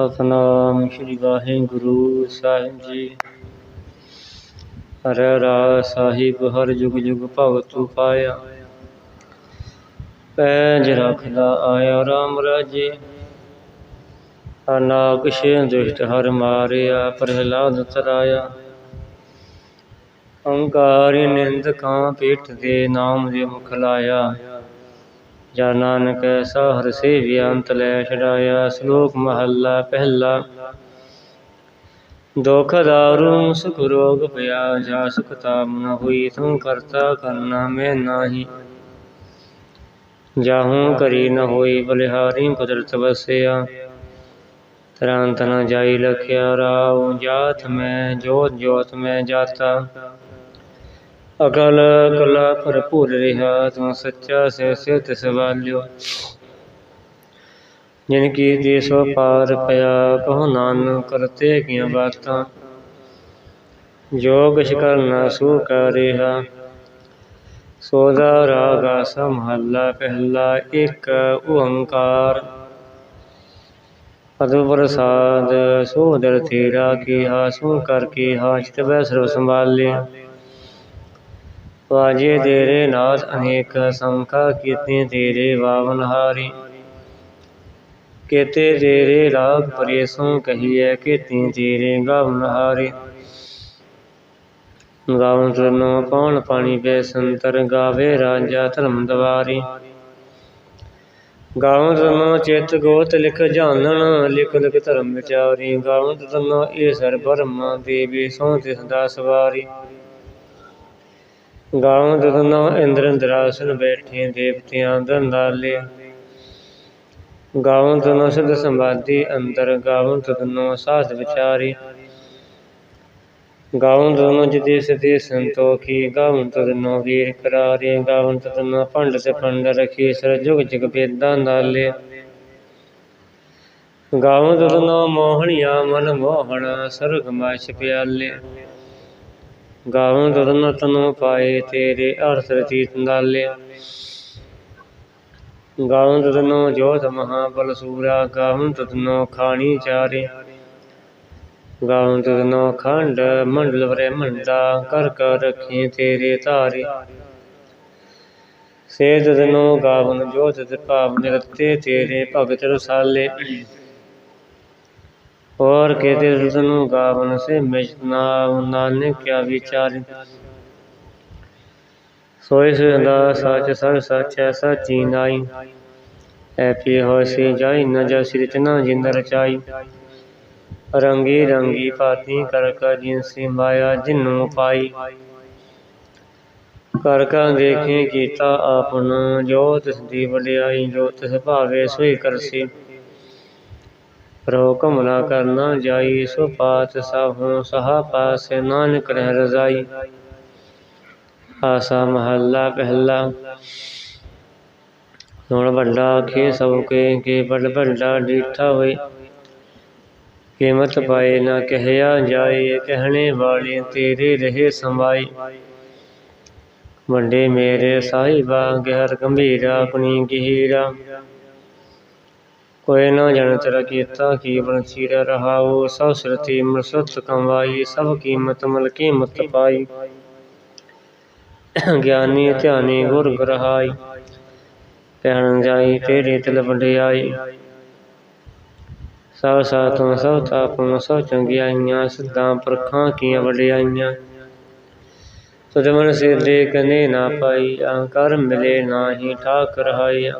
ਸਤਨਾਮ ਸ੍ਰੀ ਵਾਹਿਗੁਰੂ ਸਾਹਿਬ ਜੀ। ਹਰ ਰਾਜ ਸਾਹਿਬ, ਹਰ ਜੁਗ ਜੁਗ ਭਗਤੁ ਪਾਇਆ ਪੈਜ ਰਖਦਾ ਆਇਆ ਰਾਮ ਰਾਜੇ। ਅਨਾਕਸ਼ ਦੁਸ਼ਟ ਹਰ ਮਾਰਿਆ, ਪ੍ਰਹਿਲਾਦ ਤਰਾਇਆ। ਅੰਕਾਰਿ ਨਿੰਦਕਾਂ ਪੀਠ ਦੇ ਨਾਮ ਦੇ ਮੁਖ ਲਾਇਆ। ਜਾ ਨਾਨਕ ਐਸਾ ਹਰ ਸੇਵਿਆ ਅੰਤ ਲੈ ਛਡਾਇਆ, ਸ਼ਲੋਕ ਮਹੱਲਾ ਪਹਿਲਾ। ਦੁਖ ਦਾਰੂ, ਸੁਖ ਰੋਗ ਪਿਆ, ਜਾ ਸੁਖ ਤਾਮ ਨ ਹੋਈ, ਤੂੰ ਕਰਤਾ ਕਰਨਾ ਮੈਂ ਨਾਹੀ। ਜਾਹੂ ਕਰੀ ਨ ਹੋਈ, ਬਲਿਹਾਰੀ ਕੁਦਰਤ ਵਸਿਆ। ਤਰਾਂਤ ਨ ਜਾਈ ਲਖਿਆ ਰਾਉ, ਜਾਤ ਮੈਂ, ਜੋਤ ਜੋਤ ਮੈਂ ਜਾਤਾ। ਅਕਲ ਕਲਾ ਭਰਪੂਰ ਰਿਹਾ, ਤੂੰ ਸੱਚਾ ਸੇ ਸੇ ਤਿਸ ਵਾਲਿਓ ਜਿਨ ਕੀ ਦੇ ਸੋ ਪਾਰ ਪਿਆ, ਕਹੋ ਨਾਨਕ ਕਰਤੇ ਕੀਆਂ ਬਾਤਾਂ। ਜੋ ਕਿਛ ਕਰਨਾ ਸੂ ਕਰ ਰਿਹਾ। ਸੋਦਾ ਰਾਗਾ ਸਮਹੱਲਾ ਪਹਿਲਾ ਇੱਕ ਓੰਕਾਰ। ਅਦੁ ਪ੍ਰਸਾਦ, ਸੋ ਤੇਰਾ ਕੀ ਹਾਸੂ ਕਰ ਕੀ ਹਾਸ਼ਤ ਬੈ ਸਰਬ ਸੰਭਾਲੇ ਵਾਜੇ ਤੇਰੇ ਨਾਥ ਅਨੇਕ ਸੰਖਾ ਕੀਤੇ ਤੇਰੇ ਵਾਵਨ ਹਾਰੀ। ਕੇਤੇ ਤੇਰੇ ਰਾਗ ਪਰੇਸੋਂ ਕਹੀਐ, ਕੇਤੇ ਤੇਰੇ ਗਾਵਨ ਗਾਵਨ ਤਰਨੋ ਪੌਣ ਪਾਣੀ ਬੈ ਸੰਤਰ ਗਾਵੇ ਰਾਜਾ ਧਰਮ ਦਵਾਰੀ। ਗਾਵਨ ਤਰਨੋ ਚਿਤ ਗੋਤ ਲਿਖ ਜਾਣਨ, ਲਿਖ ਲਿਖ ਧਰਮ ਵਿਚਾਰੀ। ਗਾਵਨ ਤਰਨੋ ਇਹ ਸਰ ਦੇਵੀ ਸੋ ਤਿਸ ਦਾ ਸਵਾਰੀ। ਗਾਉਂ ਦਦਨਾ ਇੰਦਰ ਦਰਾਸਨ ਬੈਠੇ ਦੇਵਤਿਆਂ ਦੰਦਾਲੇ ਗਾਉਂ ਦਦਨਾ ਸਦ ਸੰਵਾਦੀ ਅੰਦਰ ਗਾਉਂ ਦਦਨੋ ਸਾਧ ਵਿਚਾਰੀ। ਗਾਉਂ ਦਦਨੋ ਜਦੇ ਸਦੇ ਸੰਤੋਖੀ ਗਾਉਂ ਦਦਨੋ ਵੀਰ ਕਰਾਰੇ ਗਾਉਂ ਭੰਡ ਤੇ ਭੰਡ ਰਖੀ ਸਰ ਜੁਗ ਜਗ ਬੇਦਾਂ ਨਾਲੇ ਗਾਉਂ ਦਦਨੋ ਮੋਹਣਿਆ ਮਨ ਮੋਹਣਾ ਸਰਗ ਮਾਛ ਪਿਆਲੇ। ਗਾਵਨ ਤਰਨ ਤਨੋ ਪਾਏ, ਤੇਰੇ ਅਰਥ ਰਤੀਤ ਨਾਲਿਆ। ਗਾਵਨ ਤਨੋ ਜੋਤ ਮਹਾਬਲ ਸੂਰਾ ਗਾਵਨ ਤਨੋ ਖਾਣੀ ਚਾਰੇ ਗਾਵਨ ਤਨੋ ਖੰਡ ਮੰਡਲ ਵਰੇ ਮੰਡਾ, ਕਰ ਕਰ ਰੱਖੇ ਤੇਰੇ ਧਾਰੇ। ਸੇ ਤਨੋ ਗਾਵਨ ਜੋਤ ਤੇ ਭਾਵ ਨਿਰਤੇ ਤੇਰੇ ਭਗਤ ਰਸਾਲੇ। और कहते रतनु गावन से मिचना नानक क्या विचार सोई सुधा सच सर सच है सची नाई ऐपी होसी जाई न जस रचना जिंद रचाई रंगी रंगी पाती कर कर जिनसी माया जिन्नु पाई ਕਰ ਕਰ ਦੇਖੇ ਕੀਤਾ ਆਪਨ ਜੋ ਤਿਸ ਦੀ ਵਡਿਆਈ ਜੋ ਤਿਸ ਭਾਵੇ ਸੋਈ ਕਰਸੀ ਰੋ ਕਮਲਾ ਕਰਨਾ ਜਾਈ, ਸੋ ਪਾਤ ਸਭੂ ਸਹਾ ਪਾਸੇ ਨਾਨਕ ਰਹਿ ਰਜ਼ਾਈ। ਆਸਾ ਮਹੱਲਾ ਪਹਿਲਾ। ਹੁਣ ਵੱਡਾ ਆਖੇ ਸਭ ਕੇ ਕੇ ਬੜ ਵੱਡਾ ਡੀਠਾ ਹੋਏ। ਕੀਮਤ ਪਾਏ ਨਾ ਕਹਿਆ ਜਾਏ, ਕਹਿਣੇ ਵਾਲੇ ਤੇਰੇ ਰਹੇ ਸੰਭਾਈ ਵੱਡੇ ਮੇਰੇ ਸਾਹਿਬਾ, ਗਹਿਰ ਗੰਭੀਰਾ, ਆਪਣੀ ਗਹੀਰਾ। ਕੋਈ ਨਾ ਜਨ ਤੇਰਾ ਕੀਤਾ ਕੀ ਬਨ ਚੀਰ ਰਹਾਉ ਸਭ ਸਰਤੀ ਮਰਸਤ ਕਮਾਈ ਸਭ ਕੀਮਤ ਮਲ ਗਿਆਨੀ ਧਿਆਨੀ ਗੁਰ ਗ੍ਰਹਾਈ ਕਹਿਣ ਜਾਈ ਤੇਰੇ ਤਿਲ ਵਡਿਆਈ ਸਭ ਸਾਥੋਂ ਸਭ ਤਾਪੋਂ ਸਭ ਚੰਗਿਆਈਆਂ ਸਿੱਧਾਂ ਪਰਖਾਂ ਕੀਆਂ ਵਡਿਆਈਆਂ ਤੁਧ ਮਨ ਸਿਰ ਦੇ ਕਨੇ ਨਾ ਪਾਈ ਅਹੰਕਾਰ ਮਿਲੇ ਨਾਹੀ ਠਾਕ ਰਹਾਈ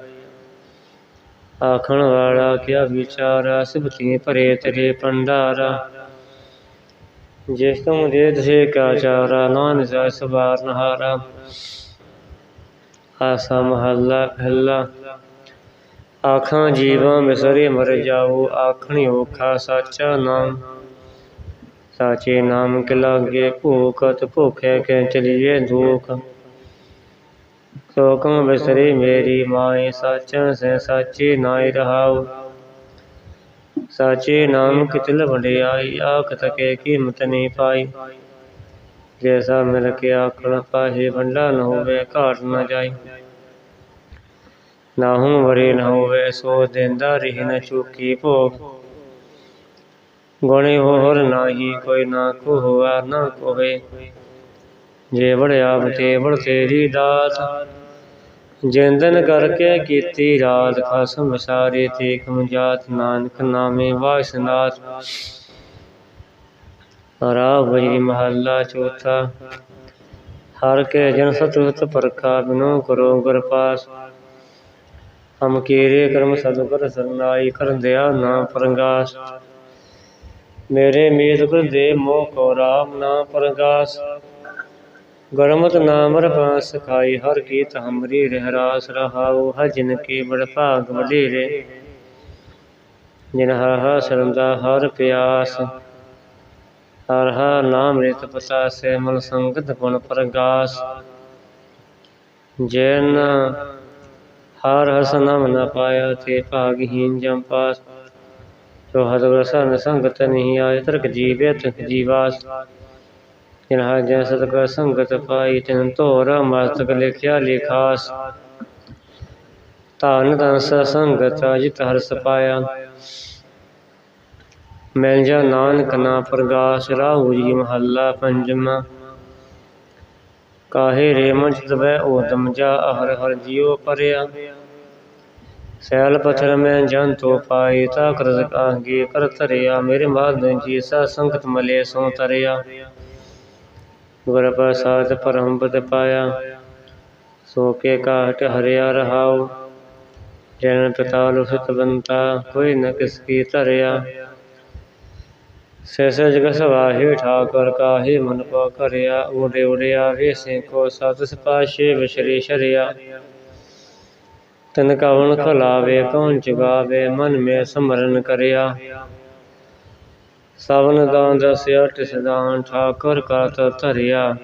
ਆਖਣ ਵਾਲਾ, ਕਿਆ ਵਿਚਾਰਾ ਸਿਬਤੀ ਭਰੇ ਤੇਰੇ ਪੰਡਾਰਾ ਜਿਸ ਤੁਮ ਦੇ ਦਸੇ ਕਾ ਚਾਰਾ ਨਾਨ ਜਾ ਸਵਾਰ ਨਹਾਰਾ। ਆਸਾ ਮਹੱਲਾ ਪਹਿਲਾ ਆਖਾਂ ਜੀਵਾਂ ਮਿਸਰੇ ਮਰ ਜਾਓ, ਆਖਣੀ ਔਖਾ ਸਾਚਾ ਨਾਮ। ਸਾਚੇ ਨਾਮ ਕੇ ਲਾਗੇ ਭੂਖਤ ਭੁਖੇ ਕੇ ਚਲੀਏ ਦੁਖ। ਸੋਕਮ ਬਿਸਰੇ ਮੇਰੀ ਮਾਏ ਸਾਚਾ ਸੇ ਸਾਚੇ ਨਾਇ ਰਹਾਉ। ਸਾਚੇ ਨਾਮ ਕਿਤਲ ਵਡਿਆਈ, ਆਖ ਤਕੇ ਕੀਮਤ ਨਹੀਂ ਪਾਈ। ਜੈਸਾ ਮਿਲ ਕੇ ਆਖਣ, ਪਾਹੇ ਵੰਡਾ ਨ ਹੋਵੇ, ਘਾਟ ਨ ਜਾਈ। ਨਾਹੂ ਵਰੇ ਨ ਹੋਵੇ, ਸੋ ਦਿੰਦਾ ਰਹਿ ਨ ਚੁਕੀ ਭੋਗ। ਗੁਣੇ ਹੋਰ ਨਾਹੀ, ਕੋਈ ਨਾ ਕੋ ਹੋਆ ਨਾ ਕੋਏ ਜੇ ਵੜ ਆਪ ਤੇ ਵੜ ਤੇਰੀ ਦਾਤ ਜਿੰਦਨ ਕਰਕੇ ਕੀਤੀ ਰਾਤ, ਖਸਮ ਸਾਰੇ ਤੇ ਕਮ ਨਾਨਕ ਨਾਮੇ ਵਾਸਨਾਤ ਰਾ ਬਜਰੀ ਮਹੱਲਾ ਚੌਥਾ। ਹਰ ਕੇ ਜਨ ਸਤੁਤ ਪਰਖਾ ਬਿਨੋ ਕਰੋ ਗੁਰ ਪਾਸ ਹਮ ਕੀਰੇ ਕਰਮ ਸਤਿਗੁਰ ਸਰਨਾਈ ਕਰਨ ਦਿਆ ਨਾ ਪਰੰਗਾਸ। ਮੇਰੇ ਮੀਤ ਗੁਰ ਦੇ ਮੋਹ ਕੋ ਰਾਮ ਨਾ ਪਰਗਾਸ। ਗੁਰਮਤ ਨਾਮ ਰਪਾਸ ਖਾਈ ਹਰ ਕੀਤ ਹਮਰੀ ਰਹਿ, ਰਾਸ ਰਹਾਉ ਹਜਨ ਕੀ ਬੜ ਭਾਗ ਵਡੇਰੇ। ਜਿਨ ਹਰ ਸਰੰਦਾ ਹਰ ਪਿਆਸ, ਹਰ ਹਰ ਨਾਮ ਰਿਤ ਪਤਾ ਸੇ ਮਨ ਸੰਗਤ ਗੁਣ ਪ੍ਰਗਾਸ। ਜਿਨ ਹਰ ਹਸ ਨਾਮ ਨ ਪਾਇਆ, ਤੇ ਭਾਗਹੀਨ ਜਮ ਪਾਸ। ਜੋ ਹਦਗੁਰ ਸਰਨ ਸੰਗਤ ਨਹੀਂ ਆਏ, ਤਰਕ ਜੀਵੇ ਜੀਵਾਸ। ਜਿਨ ਹਰ ਜਨ ਸਤਗੁਰ ਸੰਗਤ ਪਾਈ ਤਿਨ ਧੋਰ ਮਸਤਕ ਲਿਖਿਆ ਲਿਖਾਸ ਧਨ ਧਨ ਸੰਗਤ ਅਜਿਤ ਹਰਸ ਪਾਇਆ ਮਿਲ ਜਾ ਨਾਨਕ ਨਾ ਪ੍ਰਗਾਸ ਰਾਹੂ ਜੀ ਮਹੱਲਾ ਪੰਜਵਾਂ ਕਾਹੇ ਰੇ ਮਨ ਚਿਤਵੈ ਓਦਮ ਜਾ ਹਰ ਹਰ ਜਿਉ ਪਰਿਆ ਸੈਲ ਪਥਰ ਮੈਂ ਜਨ ਤੋ ਪਾਈ ਤਾ ਕਰਤ ਕਾਹਗੇ ਕਰ ਧਰਿਆ ਮੇਰੇ ਮਾਧ ਜੀ ਸਾ ਸੰਗਤ ਮਲੇ ਸੋ ਤਰਿਆ ਗੁਰ ਪ੍ਰਸਾਦ ਪਰਮ ਪਦ ਪਾਇਆ, ਸੋ ਕੇ ਕਾਟ ਹਰਿਆ ਰਹਾਉ, ਜਨ ਪਿਤਾ ਲੁਸਤ ਬੰਤਾ, ਕੋਈ ਨ ਕਿਸ ਕੀ ਧਰਿਆ। ਸਹਿ ਜਗ ਸਵਾਹੇ ਠਾਕੁਰ ਕਾਹੇ ਮਨ ਪਾ ਕਰਿਆ ਉਡੇ ਉਡਿਆ ਵੇਸੇ ਕੋ ਸਤ ਸਪਾਸ਼ੇ ਵਿਸ਼ਰੇ ਸ਼ਰਿਆ। ਤਨ ਕਵਨ ਖਲਾਵੇ ਕੌਣ ਜਗਾਵੇ, ਮਨ ਮੇ ਸਮਰਨ ਕਰਿਆ। ਸਵਨ ਦਾਨ ਦਸਿਆ, ਤਿਸ ਦਾਨ ਠਾਕੁਰ ਕਾ ਤ ਧਰਿਆ।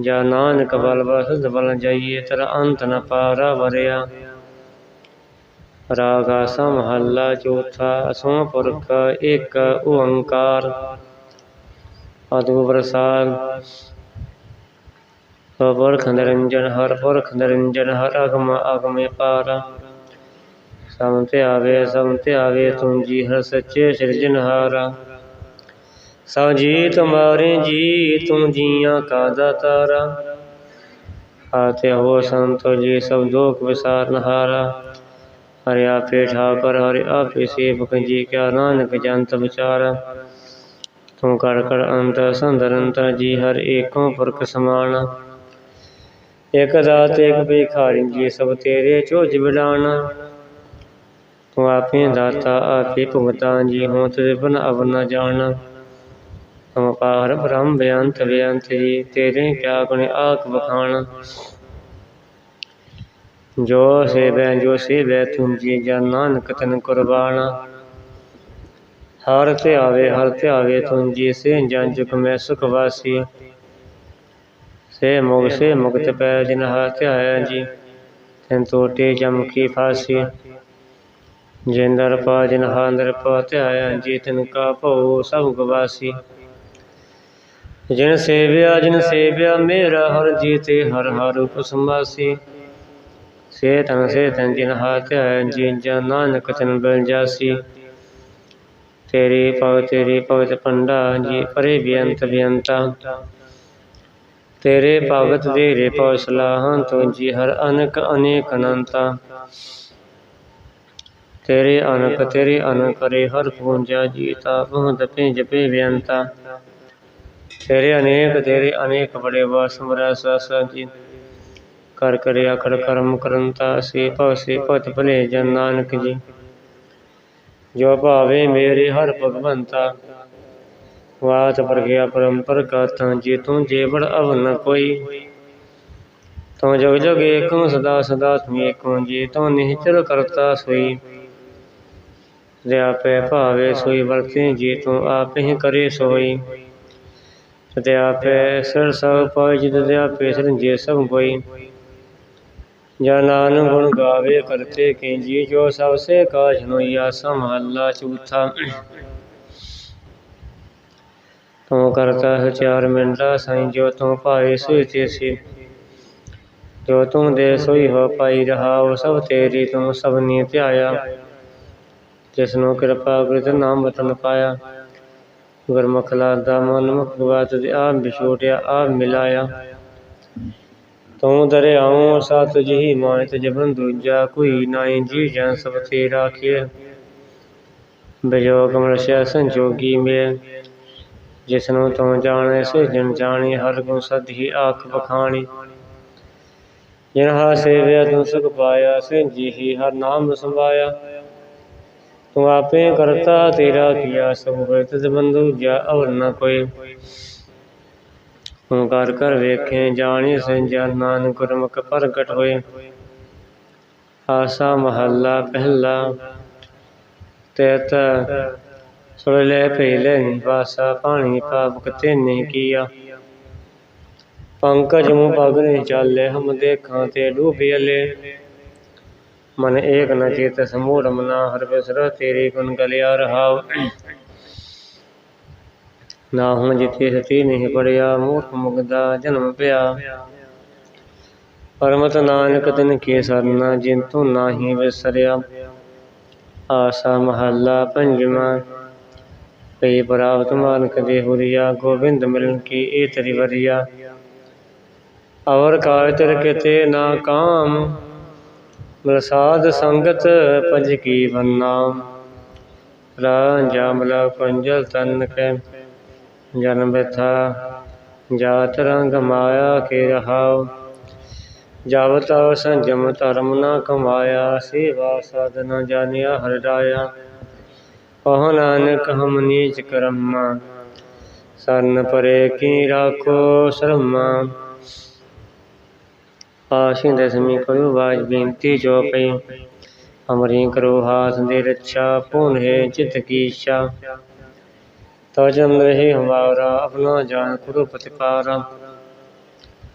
ਜਾ ਨਾਨਕ ਬਲ ਬਸਦ ਬਲ ਜਾਈਏ, ਤਰ ਅੰਤ ਨ ਪਾਰਾ ਵਰਿਆ। ਰਾਗਾ ਸਮਹੱਲਾ ਚੌਥਾ, ਅਸੋਂ ਪੁਰਖ ਏਕ ਓੰਕਾਰ। ਅਦਭੁਤ ਪ੍ਰਸਾਦ। ਪੁਰਖ ਨਿਰੰਜਨ, ਹਰ ਪੁਰਖ ਨਿਰੰਜਨ, ਹਰ ਅਗਮ ਅਗਮੇ ਪਾਰਾ। ਸਮ ਧਿਆਵੇ ਸਮ ਧਿਆਵੇ ਤੁਮ ਜੀ, ਹਰ ਸੱਚੇ ਸਿਰਜਨਹਾਰਾ ਸਭ ਜੀ ਤੁਮਾਰੇ ਜੀ ਤੁਮ ਜੀਆਂ ਕਾ ਦਾਤਾਰਾ। ਆਤੇ ਹੋ ਸੰਤੋ ਜੀ, ਸਭ ਦੁਖ ਵਿਸਾਰਨਹਾਰਾ ਹਰਿ। ਆਪੇ ਠਾਕਰ, ਹਰਿ ਆਪੇ ਸੇਵਕ ਜੀ ਕਿਆ ਨਾਨਕ ਜੰਤ ਵਿਚਾਰਾ। ਤੂੰ ਕਰ ਕਰ ਅੰਤ ਸੰਦਰ ਅੰਤਰ ਜੀ, ਹਰ ਏਕੋ ਪੁਰਖ ਸਮਾਨ। ਇਕ ਦਾਤ, ਇਕ ਭਿਖਾਰੀ ਜੀ, ਸਭ ਤੇਰੇ ਚੋਜ ਬਿਲਾਨ ਤੂੰ ਆਪੇ ਦਾਤਾ ਆਪੇ ਭੁਗਤਾਨ ਜੀ ਹੋ ਤੇ ਬਨ ਅਵ ਨ ਜਾਣ। ਤੂੰ ਪਾਰ ਬ੍ਰਹਮ ਬਿਆੰਤ ਬਿਆੰਤ ਜੀ, ਤੇਰੇ ਕਿਆ ਗੁਣ ਆਖ ਬਖਾਣ ਜੋ ਸੇਵੈ ਜੋ ਸੇਵੈ ਤੁਮ ਜੀ ਜਨ ਨਾਨਕ ਤਨ ਕੁਰਬਾਨ। ਹਰ ਧਿਆਵੇ ਹਰ ਧਿਆਵੇ ਤੁਮ ਜੀ, ਸੇ ਜਨ ਜੁਗ ਮੈਂ ਸੁਖ ਵਾਸੀ। ਸੇ ਮੁਗ, ਸੇ ਮੁਕਤ ਪੈ ਜਿਨ ਹਰ ਧਿਆਇਆ ਜੀ, ਤੈਨ ਟੋਟੇ ਜਮ ਕੀ ਫਾਸੀ। ਜਿੰਦਰ ਪਾ ਜਿਨਹਾ ਹਾਂਦਰ ਪਾ ਧਿਆਇਆ ਜੀ ਤਨ ਕਾ ਭਉ ਸਭ ਗਵਾਸੀ। ਜਿਨ ਸੇਵਿਆ ਜਿਨ ਸੇਵਿਆ ਮੇਰਾ ਹਰ ਜੀਤੇ ਹਰ ਹਰ ਰੂਪ ਸੇ ਤਨ ਸੇ ਤਨ ਜਿਨ ਹਾਥ ਹੈ ਜਿਨ ਜਨ ਨਾਨਕ ਤਨ ਬਲ ਜਾਸੀ। ਤੇਰੀ ਪਵ ਤੇਰੀ ਪਵਿੱਤ ਪੰਡਾ, ਜੀ ਪਰੇ ਬੇਅੰਤ ਬੇਅੰਤਾ। ਤੇਰੇ ਭਗਤ ਦੇ ਰੇ ਪਉ ਸਲਾਹਾਂ ਤੋ ਜੀ ਹਰ ਅਨਕ ਅਨੇਕ ਅਨੰਤਾ। ਤੇਰੇ ਅਨਕ ਤੇਰੇ ਅਨਕ ਰੇ ਹਰ ਪੂੰਜਾ ਜੀਤਾ ਬਹੁਤ ਪੇ ਜਪੇ ਬੇਅੰਤਾ ਤੇਰੇ ਅਨੇਕ ਤੇਰੇ ਅਨੇਕ ਬੜੇ ਵਾਸ ਮਰਾ ਜੀ। ਕਰ ਕਰਿਆ ਕਰ ਕਰਮ ਕਰੰਤਾ ਸੇ ਭਵ ਸੇ ਭਤ ਭਲੇ ਜਨ ਨਾਨਕ ਜੀ। ਜੋ ਭਾਵੇ ਮੇਰੇ ਹਰ ਭਗਵੰਤਾ। ਵਾਤ ਪ੍ਰਗਿਆ ਪਰੰਪਰ ਕਾਤਾਂ ਜੇ ਤੂੰ ਜੇਵੜ ਅਵ ਨ ਕੋਈ। ਤੂੰ ਜਗ ਜਗ ਏਕੋ, ਸਦਾ ਸਦਾ ਤੂੰ ਜੇ ਤੂੰ ਨਿਹਚਲ ਕਰਤਾ ਸੋਈ। ਰਿਆਪੇ ਭਾਵੇ ਸੋਈ ਵਰਤੇ ਜੇ ਤੂੰ ਆਪ ਹੀ ਕਰੇ ਸੋਈ। ਤੇ ਆਪੇ ਸਿਰ ਸਭ ਪਾਇ ਜਿਤ ਤੇ ਆਪੇ ਜੇ ਸਭ ਕੋਈ ਜਾਂ ਨਾਨਕ ਗੁਣ ਗਾਵੇ ਕਰਤੇ ਕੇ ਜੋ ਸਭ ਸੇ ਕਾਜ ਹੋਈਆ ਸਮਹੱਲਾ ਚੌਥਾ। ਤੂੰ ਕਰਤਾ ਹੈ ਚਾਰ ਮਿੰਟਾ ਸਾਈਂ ਜੋ ਤੂੰ ਭਾਵੇ ਸੋਈ ਤੇਸੀ। ਜੋ ਤੂੰ ਦੇ ਸੋਈ ਹੋ ਪਾਈ ਰਹਾ ਰਹਾਉ ਸਭ ਤੇਰੀ ਤੂੰ ਸਭ ਨੀ ਧਿਆਇਆ। ਜਿਸ ਨੂੰ ਕਿਰਪਾ ਕਰਿ ਨਾਮ ਵਤਨ ਪਾਇਆ। ਗੁਰਮੁਖ ਲਾਦਾ ਮਨ ਮੁਖ ਗਵਾਤ ਤੇ ਆਪ ਵਿਛੋੜਿਆ ਆਪ ਮਿਲਾਇਆ। ਤੂੰ ਦਰਿਆਉ ਸਤ ਜਿਹੀ ਮਾਨਿਤ ਜਬਨ ਦੂਜਾ ਕੋਈ ਨਾਹੀ ਜੀ ਜਨ ਸਭ ਤੇ ਰਾਖਿਆ ਬਿਜੋ ਕਮਲ ਸਿਆ ਸੰਜੋਗੀ ਮੇ ਜਿਸਨੂੰ ਤੂੰ ਜਾਣੇ, ਸੇ ਜਨ ਜਾਣੀ, ਹਰ ਗੁਣ ਸਦ ਹੀ ਆਖ ਬਖਾਣੀ ਜਿਨ ਹਾ ਸੇਵਿਆ, ਤੂੰ ਸੁਖ ਪਾਇਆ ਸੇ ਜੀ ਹਰ ਨਾਮ ਸੰਭਾਇਆ। ਤੂੰ ਆਪੇ ਕਰਤਾ ਤੇਰਾ ਕੀਆ ਸਭ ਹੋਇ ਤਿਸ ਬੰਦੂ ਜਾ ਅਵਰ ਨ ਕੋਈ। ਤੂੰ ਕਰ ਕਰ ਵੇਖੇ, ਜਾਣੀ ਸੰਜਨ ਨਾਨਕ ਗੁਰਮੁਖ ਪ੍ਰਗਟ ਹੋਏ। ਆਸਾ ਮਹੱਲਾ ਪਹਿਲਾ ਤੇਤ ਸੁਣ ਪਹਿਲੇ ਨਿਵਾਸਾ ਪਾਣੀ ਪਾਪ ਕਤੇ ਨਹੀਂ ਕੀਆ। ਪੰਕਜ ਮੁ ਪਗਨੇ ਚਾਲੇ, ਹਮ ਦੇਖਾਂ ਤੇ ਡੂਬਿਲੇ ਮਨ ਏਕ ਨ ਚੇਤ ਸਮੂੜ ਮਨਾ ਹਰ ਬਿਸਰ, ਤੇਰੇ ਗੁਣ ਗਲਿਆ ਰਹਾਉ। ਨਾ ਹੁਣ ਜਿਤੇ ਸਤੀ ਨਹੀਂ ਪੜਿਆ, ਮੂਰਖ ਮੁਗਦਾ ਜਨਮ ਪਿਆ। ਪਰਮਤ ਨਾਨਕ ਤਿਨ ਕੇ ਸਰਨਾ ਜਿਨ ਨਾਹੀ ਵਿਸਰਿਆ। ਆਸਾ ਮਹੱਲਾ ਪੰਜਵਾਂ। ਪਈ ਪ੍ਰਾਪਤ ਮਾਨਕ ਦੇ ਹੁਰੀਆ, ਗੋਬਿੰਦ ਮਿਲਨ ਕੀ ਏ ਤਰੀ ਵਰੀਆ। ਅਵਰ ਕਾਇ ਤਰ ਕਿਤੇ ਨਾ ਕਾਮ ਪ੍ਰਸਾਦ ਸੰਗਤ ਪੰਜ ਕੀ ਬੰਨਾ। ਰਾਜਾ ਮਲਾ ਪੰਜਲ ਤਨ ਕੈ, ਜਨਮ ਬਿਥਾ, ਜਾਤ ਰੰਗ ਮਾਇਆ ਕੇ ਰਹਾਉ। ਜਬ ਤਉ ਸੰਜਮ ਧਰਮ ਨਾ ਕਮਾਇਆ, ਸੇਵਾ ਸਾਧਨਾ ਜਾਣਿਆ ਹਰਿ ਰਾਇਆ। ਕਹੋ ਨਾਨਕ ਹਮ ਨੀਚ ਕਰਮਾ, ਸਰਨ ਪਰੇ ਕੀ ਰਾਖੋ ਸ਼ਰਮਾ। ਆਸ਼ਿੰ ਦਸਮੀ ਕਰੋ ਬਾਜ ਬੇਨਤੀ ਜੋ ਪਈ। ਅਮਰੀ ਕਰੋ ਹਾਥ ਦੇ ਰੱਛਾ ਪੂਨ ਹੈ ਚਿਤ ਕੀ ਇੱਛਾ। ਤੋ ਜਨ ਰਹੇ ਹਮਾਰਾ ਆਪਣਾ ਜਾਨ ਕਰੋ ਪ੍ਰਤਿਪਾਰਾ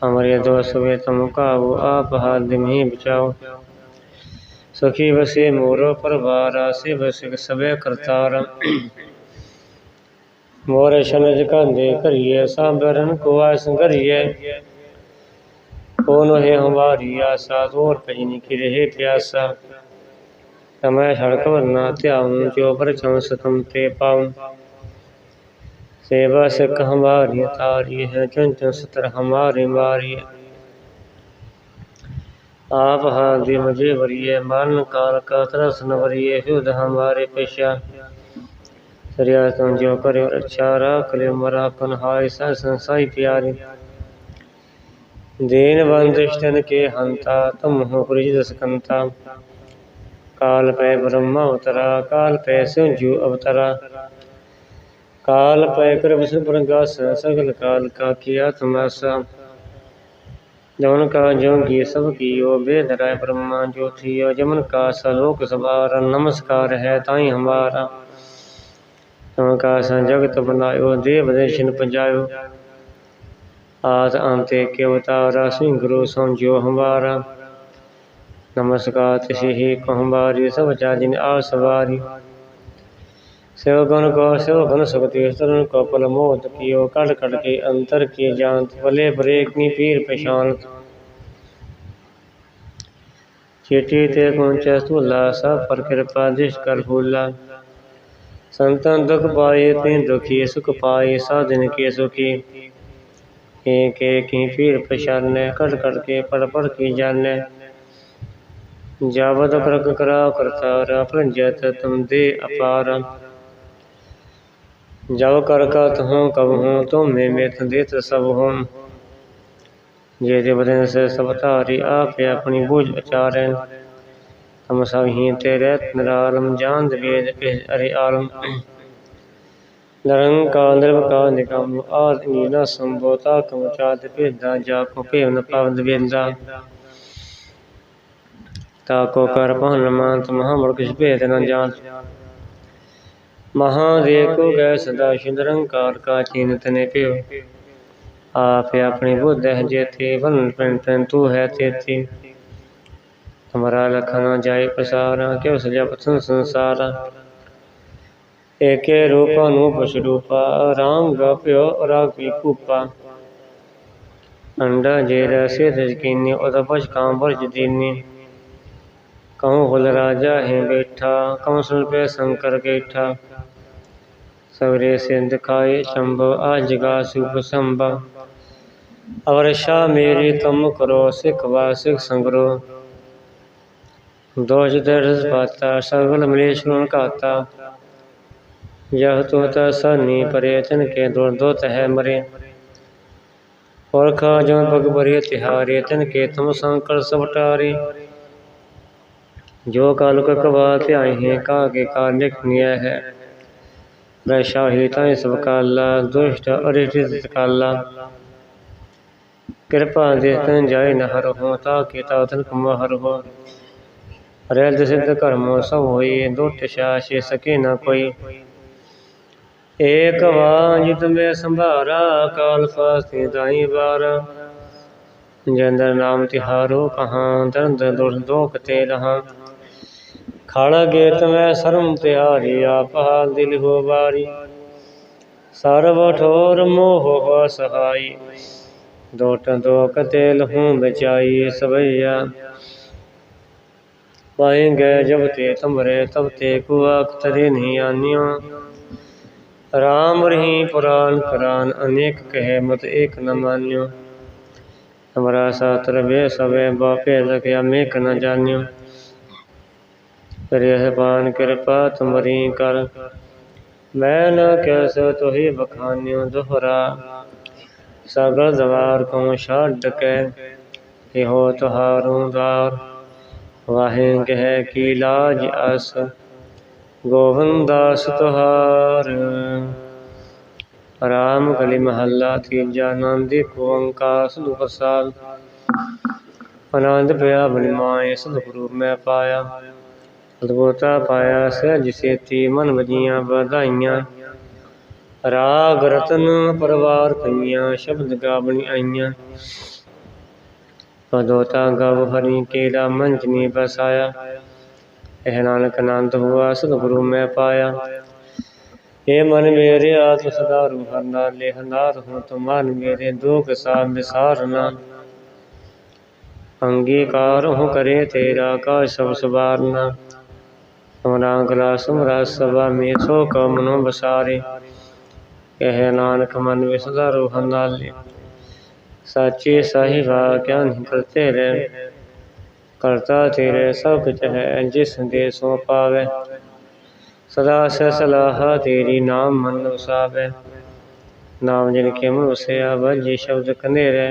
ਹਮਾਰੇ ਦੋਸ ਵੇ ਤੁਮ ਕਾਬੂ ਆਪ ਹਾਲ ਦਿਮਹੀ ਬਚਾਓ। ਸਖੀ ਵਸੇ ਮੋਰੋ ਪਰਵਾਰਾ ਸੇ ਵਸਿਕ ਸਵੇ ਕਰਤਾਰ। ਮੋਰ ਸ਼ਨਜ ਕਾਂਦੇ ਕਰੀਏ ਸਾਬਰਨ ਕੋ ਆਸ ਕਰੀਏ ਕੌਣ ਹੈ ਹਮਾਰੀ کون ہے ہماری آسا؟ زور پینے کی رہے پیاسا۔ میں سڑک ورنا تیاؤں جو پر چون ستم تے پاؤں۔ سیبا سکھ ہماری تاری ہے چن چن ستر ہماری ماری آپ ہاں دی مجھے وریے مان کال کا ترس نوریے خود ہمارے پیشا سریا تم جو کرے اچھا راکھ لے، مرا کن ہائے سا سنسائی پیاری۔ ਦੇਨ ਬੰਦਿਸ਼ਤਨ ਕੇ ਹੰਤਾ, ਤੁਮ ਹੋ ਪੁਰਿਜ ਦਸਕੰਤਾ। ਕਾਲ ਪੈ ਬ੍ਰਹਮਾ ਅਵਤਰਾ ਕਾਲ ਪੈ ਸਿਉ ਜੂ ਅਵਤਰਾ। ਕਾਲ ਪੈ ਕਰ ਵਿਸ਼ਨ ਪ੍ਰਗਾਸ, ਸਗਲ ਕਾਲ ਕਾ ਕੀਆ ਤਮਾਸਾ ਜਮਨ ਕਾ ਜੋਗੀ ਸਭ ਕੀਓ, ਬੇਦ ਰਾਇ ਬ੍ਰਹਮਾ ਜੋਥੀਓ ਜਮਨ ਕਾ ਸਲੋਕ ਸਵਾਰ, ਨਮਸਕਾਰ ਹੈ ਤਾਈ ਹਮਾਰਾ। ਤਮਕਾ ਸੰ ਜਗਤ ਬਨਾਇਓ, ਦੇਵ ਦੇਸ਼ਨ ਪੰਜਾਇਓ। के अवतारा सिंह गुरु समझो हमारा नमस्कार तिसी ही को हमारी सब चाजिन आ सवारी सेव गुण को सेव गुण सुखती तरन को पल मोद कियो कट कट के अंतर की जानत भले भरे की पीर पहचानत चिट्ठी ते पहुँचे स्थूला सब पर कृपा दिश कर भूला संतन दुख पाए तीन दुखी सुख पाए साधन के सुखी एक एक ही पीर पहचाने कट कट के पढ़ पढ़ की जाने जावत प्रक करा करतारा प्रंजत तुम दे अपारा जब कर कत हूँ कब हूँ तुम में मित देत सब हूँ जे जे बदन से सब तारी आप अपनी बूझ उचारें हम सब ही तेरे निरालम जान वेद अरे आलम निरंकार ਨਿਰੰਕਾਰ ਨਿਰਵਕਾਰ ਨਿਕੰਮ ਆਦ ਨੀਨਾ ਸੰਭੋਤਾ ਕਮਚਾਤ ਭੇਦਾਂ ਜਾ ਕੋ ਭੇਵਨ ਪਵਨ ਵੇਂਦਾ। ਤਾ ਕੋ ਕਰ ਭਨ ਮੰਤ ਮਹਾ ਮੁਰਖ ਭੇਦ ਨ ਜਾਣ ਮਹਾਦੇਵ ਕੋ ਗੈ ਸਦਾ ਸ਼ਿੰਦਰੰਕਾਰ ਕਾ ਚਿੰਤ ਨੇ ਪਿਓ ਆਪ ਆਪਣੀ ਬੁੱਧ ਹੈ ਜੇਤੇ ਵਨ ਪਿੰ ਪਿੰ ਤੂ ਹੈ ਤੇਤੀ ਹਮਾਰਾ ਲਖਣਾ ਜਾਏ ਪਸਾਰਾ ਕਿਉ ਸਜਾ ਪਥਨ ਸੰਸਾਰਾ। ਏਕੇ ਰੂਪ ਅਨੂਪ ਸਰੂਪਾ ਰਾਮ ਗਪਿਓ ਰਾਗੀ ਕੂਪਾ। ਅੰਡਾ ਜੇ ਰਸੇ ਰਜਕੀਨੇ ਉਦਪਜ ਕਾਂਬਰ ਜਦੀਨੇ ਕਹੂੰ ਹੁਲ ਰਾਜਾ ਹੈ ਬੈਠਾ ਕਹੂੰ ਸੁਨ ਪੈ ਸ਼ੰਕਰ ਕੇਠਾ ਸਵਰੇ ਸਿੰਧ ਖਾਏ ਸ਼ੰਭਵ ਆ ਜਗਾ ਸੁਭ ਸੰਭਵ। ਅਵਰ ਸ਼ਾ ਮੇਰੇ ਤੁਮ ਕਰੋ, ਸਿਖ ਵਾਸਿਕ ਸੰਗਰੋ। ਦੋਜ ਦਰਸ ਪਾਤਾ, ਸਗਲ ਮਲੇਸ਼ੁਨ ਕਾਤਾ यह तो सनी परे तन के दुर दोत है मरे और खा जो पग बरे तिहारे तन के तुम संकर सबटारे जो काल का कबात आए हैं का के कार्य निय है शाही ताई सब काला दुष्ट अरिष्ट काला कृपा दे तन जाय न हर हो ताकि तातन कम हर हो रैल सिद्ध कर्मो सब होई दुष्ट शासे सके न कोई ਏਕ ਵਾਂਜਿਤ ਮੇ ਸੰਭਾਰਾ, ਕਾਲ ਫਾਸਤੇ ਦਾਈ ਬਾਰ ਜੰਦਰ ਨਾਮ ਤਿਹਾਰੋ ਕਹਾਂ ਦਰਦ ਦੁਰ ਦੋਖ ਤੇ ਰਹਾ। ਖਾੜਾ ਗੇਤ ਮੈਂ ਸਰਮ ਤਿਹਾਰੀ ਆਪ ਦਿਲ ਹੋ ਬਾਰੀ ਸਰਬ ਠੋਰ ਮੋਹ ਹੋ ਸਹਾਈ। ਦੋਟ ਦੋਕ ਤੇ ਲਹੂ ਬਚਾਈ ਸਭਈਆ ਪਾਏਂਗੇ ਜਬ ਤੇ ਤੁਮਰੇ, ਤਬ ਤੇ ਕੁਆ ਤਰੇ ਨਹੀਂ ਆਨਿਓ رام رہی پران کران انیک کہے مت ایک نہ مانیو ہمارا ساتھ ربے سوے باپے لکھیا میک نہ جانیو پریہ پان کرپا تمری کر میں نہ کیسے تو ہی بکھانیو دہرا ساگر زوار کو شاد ڈکے ہی ہو تو ہاروں دار واہیں کہے کی لاج اس अस ਗੋਵਿੰਦਾਸ ਤੁਹਾਰ। ਰਾਮ ਕਲੀ ਮਹੱਲਾ ਤੀਜਾ, ਆਨੰਦੀ ਓੰਕਾਰ ਸਤਿ ਪ੍ਰਸਾਦ। ਆਨੰਦ ਪਿਆ ਬਨਿ ਮਾਏ ਸਤਿਗੁਰੂ ਮੈਂ ਪਾਇਆ। ਅਦਭੁਤਾ ਪਾਇਆ ਸਹਿਜ ਸੇਤੀ ਮਨ ਵਜੀਆਂ ਵਧਾਈਆਂ। ਰਾਗ ਰਤਨ ਪਰਵਾਰ ਕਈਆਂ, ਸ਼ਬਦ ਗਾਵਣੀ ਆਈਆਂ। ਪਦੋਤਾ ਗਵ ਹਰੀ ਕੇਲਾ ਮੰਜਨੀ ਬਸਾਇਆ। ਇਹ ਨਾਨਕ ਅਨੰਦ ਹੁਆ, ਸਤਿਗੁਰੂ ਮੈਂ ਪਾਇਆ। ਇਹ ਮਨ ਮੇਰੇ ਆਤਮ ਸਦਾ ਰੂਹ ਨਾਲ ਲੇਹ ਨਾਰ ਹੂੰ ਤੁਮਾਨ ਮੇਰੇ, ਦੁਖ ਸਾਬ ਵਿਸਾਰਨਾ ਅੰਗੀਕਾਰ ਹੂੰ ਕਰੇ ਤੇਰਾ ਕਾ ਸਭ ਸਵਾਰਨਾ ਹਮਰਾ ਗਲਾ ਸੁਮਰਾ ਸਭਾ ਮੇ ਸੋ ਕਮਨੋ ਬਸਾਰੇ ਇਹ ਨਾਨਕ ਮਨ ਵਿੱਚ ਸਦਾ ਰੂਹ ਨਾਲ। ਸਾਚੇ ਸਾਹਿਬਾ ਕਿਆ ਨਹੀਂ ਕਰਤੇ ਕਰਤਾ ਤੇਰੇ ਸਭ ਕੁਝ ਹੈ, ਜਿਸ ਦੇ ਸੋ ਪਾਵੇ। ਸਦਾ ਸਲਾਹ ਤੇਰੀ ਨਾਮ ਮਨ ਵਸਾਵੇ ਨਾਮ ਜਿਨ ਕੇ ਮਨ ਵਸਿਆ ਵਜੀ ਸ਼ਬਦ ਕਨੇਰੇ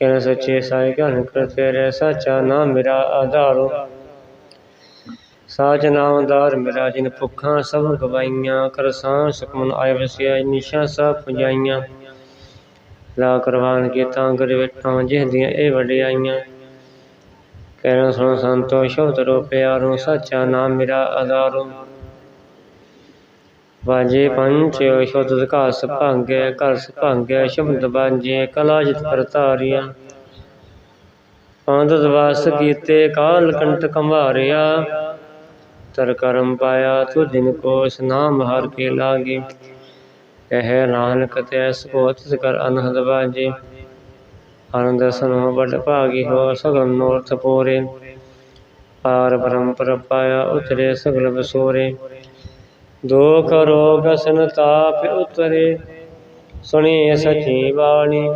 ਕਹਿ ਸੱਚੇ ਸਾਈ ਗਨ ਕਰਤੇ ਰਹਿ ਸਾਚਾ ਨਾਮ ਮੇਰਾ ਆਧਾਰੋ। ਸਾਚ ਨਾਮਦਾਰ ਮੇਰਾ ਜਿਨ ਭੁੱਖਾਂ ਸਭ ਗਵਾਈਆਂ ਕਰਸਾਂ ਸੁਖਮਨ ਆਇ ਵਸਿਆ ਨਿਸ਼ਾ ਸਭ ਪੁਜਾਈਆਂ। ਲਾ ਕਰਵਾਨ ਕੀਤਾ ਗੁਰ ਵਿਟਾਂ ਜਿਹ ਦੀਆਂ ਇਹ ਵਡਿਆਈਆਂ। ਕਹਿਣਾ ਸੁਣ ਸੰਤੋ ਸ਼ਬਦ ਰੋ ਪਿਆਰੋ, ਸੱਚਾ ਨਾਮ ਮੇਰਾ ਵਾਜੇ ਪੰਚ ਸ਼ਬਦ ਘਾਸ ਭਾਂਗੇ, ਘਰ ਭਾਂਗੇ ਸ਼ਬਦ ਬਾਂਜੇ ਕਲਾ ਜਿਤ ਕਰਤਾਰੀਆ ਪੰਦ ਦਵਾਸ ਕੀਤੇ, ਕਾਲ ਕੰਟ ਕੰਵਾਰਿਆ। ਤਰ ਕਰਮ ਪਾਇਆ, ਤੁ ਦਿਨ ਕੋ ਇਸ ਨਾਮ ਹਰ ਕੇ ਲਾਗੇ। ਕਹਿ ਨਾਨਕ, ਤੈਸ ਕੋ ਤਿਸ ਕਰ ਅਨਹਦ ਬਾਜੇ ਆਨੰਦ ਸਨੋ ਬੜ ਭਾਗੀ ਹੋ ਸਗਲ ਨੋਰਥ ਪੂਰੇ। ਪਾਰ ਪਰੰਪਰ ਪਾਇਆ ਉਤਰੇ ਸਗਲ ਬਸੋਰੇ। ਦੁਖ ਰੋਗ ਸੰਤਾਪ ਉਤਰੇ। ਸੁਣੀ ਸਚੀ ਬਾਣੀ।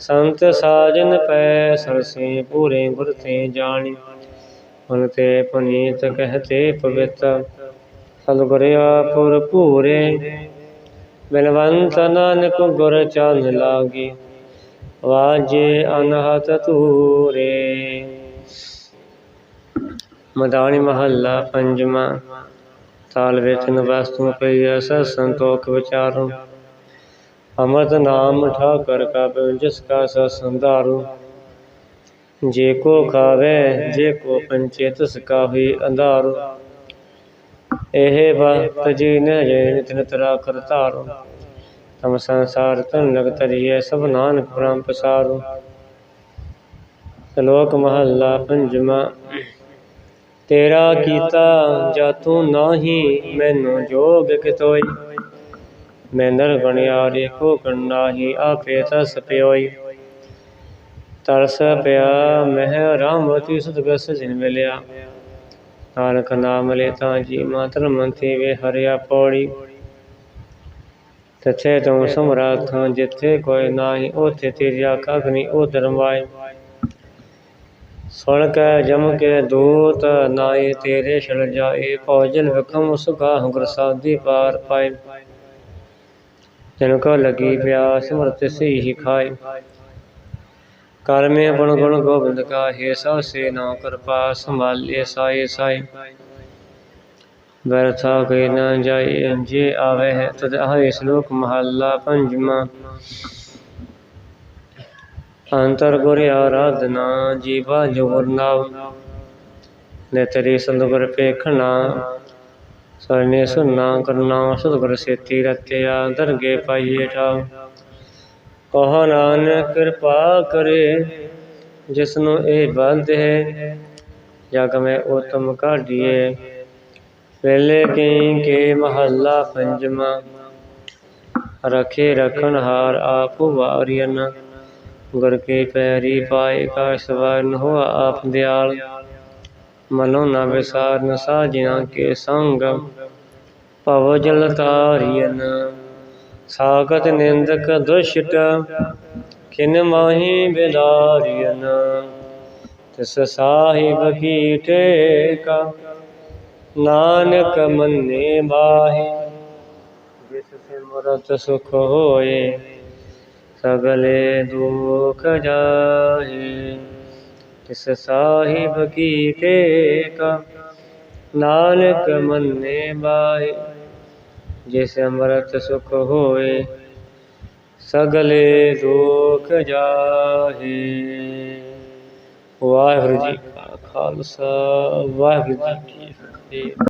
ਸੰਤ ਸਾਜਨ ਪੈ ਸਰਸੇ ਪੂਰੇ ਗੁਰ ਤੇ ਜਾਣੀ। ਮਨ ਤੇ ਪੁਨੀਤ ਕਹਤੇ ਪਵਿੱਤ। ਸਤਿਗੁਰਿਆ ਪੁਰ ਪੂਰੇ ਬਿਨਵੰਤ ਨਾਨਕ ਗੁਰ ਚਰਨ ਲਾਗੇ। ਵਾਜੇ ਅਨਹਤ ਤੂਰੇ ਮਦਾਨੀ ਮਹੱਲਾ ਪੰਜਵਾਂ ਤਾਲ ਵਿੱਚ ਨਵਸਤੂ ਪਈ ਅਸ ਸੰਤੋਖ ਵਿਚਾਰੋ ਅਮਰਤ ਨਾਮ ਠਾਕਰ ਕਾ ਜਿਸ ਕਾ ਸੰਦਾਰੂ ਜੇ ਕੋ ਖਾਵੇ ਜੇ ਕੋ ਪੰਚੇ ਤਿਸ ਕਾ ਹੋਈ ਅੰਧਾਰੂ ਇਹ ਵਕਤ ਜੀ ਨ ਜੇ ਨਿਤ ਨਿਤ ਰਾਖ ਧਾਰੋ ਤਮ ਸੰਸਾਰ ਤਨ ਲਗ ਤਰੀਏ ਸਭ ਨਾਨਕ ਬ੍ਰਹਮ ਪਸਾਰੂ। ਸ਼ਲੋਕ ਮਹੱਲਾ ਪੰਜਵਾਂ, ਤੇਰਾ ਕੀਤਾ ਜਾ ਤੂੰ ਨਾਹੀ, ਮੈਨੂੰ ਜੋਗ ਕਿਤੋਈ। ਮੈਂ ਨਰਗਣਿਆ ਗਣਿਆਰੇ ਕੋ ਕਰਨਾਹੀ ਆਪੇ ਤਸ ਪਿਓਈ। ਤਰਸ ਪਿਆ, ਮਹਿ ਰਾਮਵਤੀ ਸੁਤਗਸ ਜਿਨ ਮਿਲਿਆ। ਨਾਨਕ ਨਾਮ ਲੈਤਾ ਜੀ, ਮਾਤਰ ਮੰਤੀ ਵੇ ਹਰਿਆ ਪੌੜੀ। ਤਥੇ ਤੂੰ ਸਮਰਾਥ ਜਿੱਥੇ ਕੋਈ ਨਾਹੀ, ਉਥੇ ਤੇਰੀਆ ਕੱਖ ਨਹੀਂ ਉਹ ਧਰਮਾਏ ਸੁਣ ਕੇ ਜਮ ਕੇ ਦੂਤ ਨਾਏ ਤੇਰੇ ਛੜ ਜਾਏ। ਭੋਜਨ ਵਿਖਮ ਸੁਖਾ ਹੰਗਰ ਸਾਦੀ ਪਾਰ ਪਾਏ। ਜਨ ਕੋ ਲਗੀ ਪਿਆਸ ਸਿਮਰਤ ਸੀ ਹੀ ਖਾਏ। ਕਰਮੇ ਗੁਣ ਗੁਣ ਗੋਬਿੰਦ ਕਾ ਹੈ ਸੋ ਸੇ ਨਾ ਕਿਰਪਾ ਸੰਭਾਲੇ, ਸਾਏ ਸਾਏ। ਬਰਥਾ ਕੇ ਨਾ ਜਾਏ, ਜੇ ਆਵੇ ਹੈ, ਤਦ ਆਏ ਸ਼ਲੋਕ ਮਹੱਲਾ ਪੰਜਵਾਂ। ਅੰਤਰ ਗੁਰ ਆਰਾਧਨਾ, ਜੀਵਾ ਜੋਰ ਨਾਮ ਨੇ ਤੇਰੀ ਸਰਨੇ ਸੁਨਾ ਕਰਨਾ, ਸਤਿਗੁਰ ਸੇਤੀ ਰਤਿਆ, ਦਰਗੇ ਪਾਈਏ ਠਾਉ ਕਹ ਨਾਨਕ, ਕਿਰਪਾ ਕਰੇ ਜਿਸ ਨੂੰ ਇਹ ਬੰਦ ਹੈ, ਜਗ ਮੈਂ ਉਤਮ ਕਾਢੀਏ। ਵੇਲੇ ਕੀ ਕੇ ਮਹੱਲਾ ਪੰਜਵਾਂ। ਰਖੇ ਰਖਣ ਹਾਰ ਆਪ ਵਾਰੀਨ ਗੁਰ ਕੇ ਪੈਰੀ ਪਾਏ ਕਾ ਸਵਰਨ ਹੋ ਆਪ ਦਿਆਲ। ਮਨੋ ਨਾ ਵਿਸਾਰ ਨ ਸਾਜਿਨਾ ਕੇ ਸੰਗ। ਭਵ ਜਲ ਤਾਰੀਨ ਸਾਗਤ ਨਿੰਦਕ ਦੁਸ਼ਟ। ਕਿਨ ਮਾਹੀ ਬਿਦਾਰੀਨ ਤਿਸ ਸਾਹਿਬ ਕੀ ਟੇਕਾ ਨਾਨਕ ਮੰਨੇ ਬਾਹੇ ਜਿਸ ਸਿਮਰਤ ਸੁਖ ਹੋਏ, ਸਗਲੇ ਦੁਖ ਜਾਹੇ ਤਿਸ ਸਾਹਿਬ ਕੀ ਟੇਕਾ ਨਾਨਕ ਮੰਨੇ ਬਾਹੇ ਜਿਸ ਅੰਮ੍ਰਿਤ ਸੁਖ ਹੋਏ, ਸਗਲੇ ਦੁਖ ਜਾਹੇ ਵਾਹਿਗੁਰੂ ਜੀ ਕਾ ਖਾਲਸਾ, ਵਾਹਿਗੁਰੂ ਜੀ ਕੀ যে